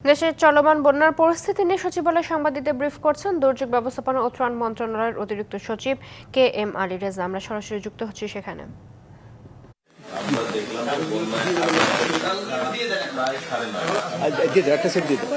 দেশের চলমান বন্যার পরিস্থিতি নিয়ে সচিবালয় সাংবাদিকদের ব্রিফ করছেন দুর্যোগ ব্যবস্থাপনা ও ত্রাণ মন্ত্রণালয়ের অতিরিক্ত সচিব কে এম আলী রেজা আমরা সরাসরি যুক্ত হচ্ছি সেখানে সেট দিয়ে দাও।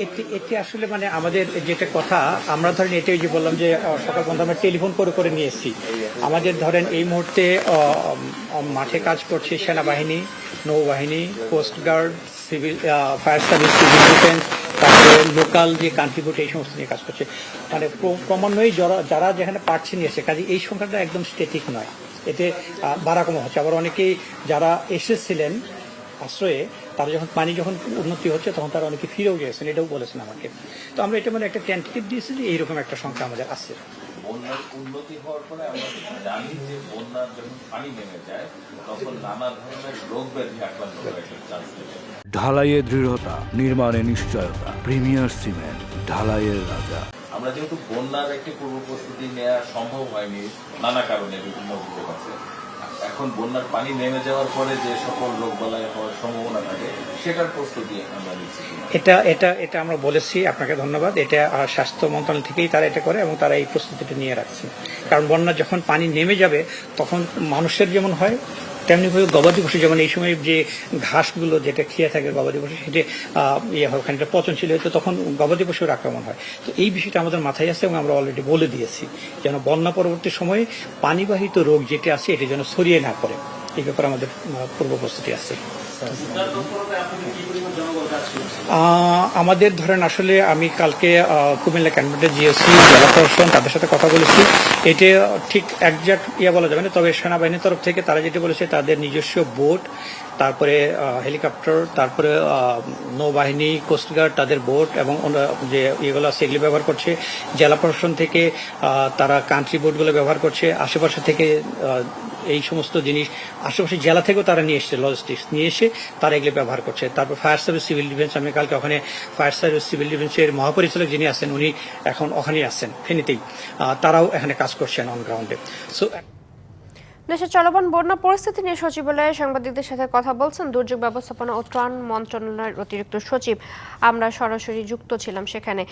এটি এটি আসলে মানে আমাদের যেটা কথা, আমরা ধরেন এটাই যে বললাম যে সকাল পর্যন্ত আমরা টেলিফোন করে করে নিয়ে এসেছি। আমাদের ধরেন এই মুহূর্তে মাঠে কাজ করছে সেনাবাহিনী, নৌবাহিনী coast guard civil fire service, civil defence, তারপরে লোকাল যে কন্ট্রিবিউট, এই সমস্ত নিয়ে কাজ করছে। মানে ক্র- ক্রমান্বয়ে যারা যেখানে পারছে নিয়ে এসে কাজে এই সংখ্যাটা একদম স্টেটিক নয়। এতে বাড়া কমা হচ্ছে। আবার অনেকেই যারা এসেছিলেন আশ্রয়ে তারা যখন পানি যখন উন্নতি হচ্ছে তখন তারা অনেকে ফিরেও গিয়েছেন এটাও বলেছেন আমাকে। তো আমরা এটা মানে একটা টেন্টেটিভ দিয়েছি যে এইরকম একটা সংখ্যা আমাদের আছে। বন্যার উন্নতি হওয়ার পরে আমরা জানি যে বন্যার যখন পানি নেমে যায় তখন নানা ধরনের রোগ ব্যাধি আক্রান্ত হওয়ার চান্স ঢালাইয়ে দৃঢ়তা নির্মাণে নিশ্চয়তা প্রিমিয়ার সিমেন্ট ঢালাইয়ের রাজা। আমরা যেহেতু বন্যার একটি পূর্ব প্রস্তুতি নেওয়া সম্ভব হয়নি নানা কারণে বিভিন্ন অভিযোগ আছে। এখন বন্যার পানি নেমে যাওয়ার পরে যে সকল রোগ সম্ভাবনা থাকে এটা এটা এটা আমরা বলেছি, আপনাকে ধন্যবাদ। এটা স্বাস্থ্য মন্ত্রণালয় থেকেই তারা এটা করে এবং তারা এই প্রস্তুতিটা নিয়ে রাখছে। কারণ বন্যা যখন পানি নেমে যাবে, তখন মানুষের যেমন হয় তেমনিভাবে গবাদি পশু, যেমন এই সময় যে ঘাসগুলো যেটা খেয়ে থাকে গবাদি পশু, সেটা ইয়ে হয় ওখানে একটা পচনশীল হয়তো তখন গবাদি পশুর আক্রমণ হয়। তো এই বিষয়টা আমাদের মাথায় আছে এবং আমরা অলরেডি বলে দিয়েছি, যেন বন্যা পরবর্তী সময়ে পানিবাহিত রোগ যেটা আছে, এটা যেন ছড়িয়ে না পড়ে। এই ব্যাপারে আমাদের পূর্ব প্রস্তুতি আছে। আমাদের ধরেন আসলে আমি কালকে কুমিল্লা ক্যান্টনমেন্টে জিএসসি জেলা প্রশাসন তাদের সাথে কথা বলেছি। এটা ঠিক একজাক্ট ইয়ে বলা যাবে না, তবে সেনাবাহিনীর তরফ থেকে তারা যেটা বলেছে, তাদের নিজস্ব বোট তারপরে হেলিকপ্টার তারপরে নৌবাহিনী কোস্টগার্ড তাদের বোট এবং যে ইয়েগুলো আছে এগুলো ব্যবহার করছে। জেলা প্রশাসন থেকে তারা কান্ট্রি বোটগুলো ব্যবহার করছে। আশেপাশে থেকে এই সমস্ত জিনিস আশেপাশে জেলা থেকেও তারা নিয়ে এসছে লজিস্টিক্স নিয়ে এসে তারা এগুলো ব্যবহার করছে। তারপর ফায়ার সার্ভিস সিভিল ডিফেন্স আমি কালকে ওখানে ফায়ার সার্ভিস সিভিল ডিফেন্সের মহাপরিচালক যিনি আছেন, উনি এখন ওখানেই আছেন, ফেনীতেই। তারাও এখানে কাজ করছেন অন গ্রাউন্ডে সো দেশের চলমান বন্যা পরিস্থিতি নিয়ে সচিবালয়ে সাংবাদিকদের সাথে কথা বলছেন দুর্যোগ ব্যবস্থাপনা ও ত্রাণ মন্ত্রণালয়ের অতিরিক্ত সচিব। আমরা সরাসরি যুক্ত ছিলাম সেখানে।